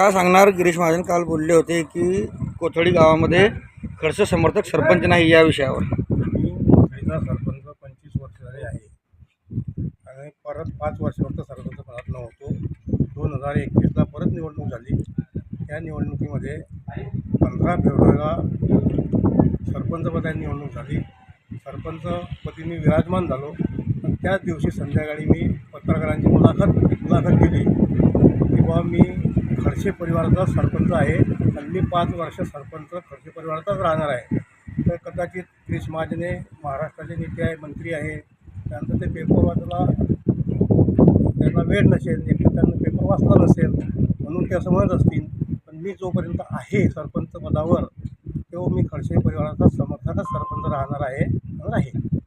काय सांगणार? गिरीश महाजन काल बोलले होते की कोथळी गावामध्ये खडसे समर्थक सरपंच नाही या विषयावर. सरपंच पंचवीस वर्ष झाले आहे. आणि परत पाच वर्षापर्यंत सरपंच पदात नव्हतो. दोन हजार एकवीसला परत निवडणूक झाली. त्या निवडणुकीमध्ये पंधरा फेब्रुवारीला सरपंचपदाची निवडणूक झाली. सरपंचपदी मी विराजमान झालो. पण त्याच दिवशी संध्याकाळी मी पत्रकारांची मुलाखत मुलाखत केली. किंवा मी खडसे परिवाराचा सरपंच आहे. आणि मी पाच वर्ष सरपंच खडसे परिवाराचाच राहणार आहे. तर कदाचित क्रिस महाजने महाराष्ट्राचे नेते आहे मंत्री आहे. त्यानंतर ते पेपर वाचायला त्यांना वेळ नसेल एक त्यांना पेपर वाचला नसेल म्हणून ते असं म्हणत असतील. पण मी जोपर्यंत आहे सरपंच पदावर तो मी खडसे परिवाराचा समर्थकच सरपंच राहणार आहे आणि आहे.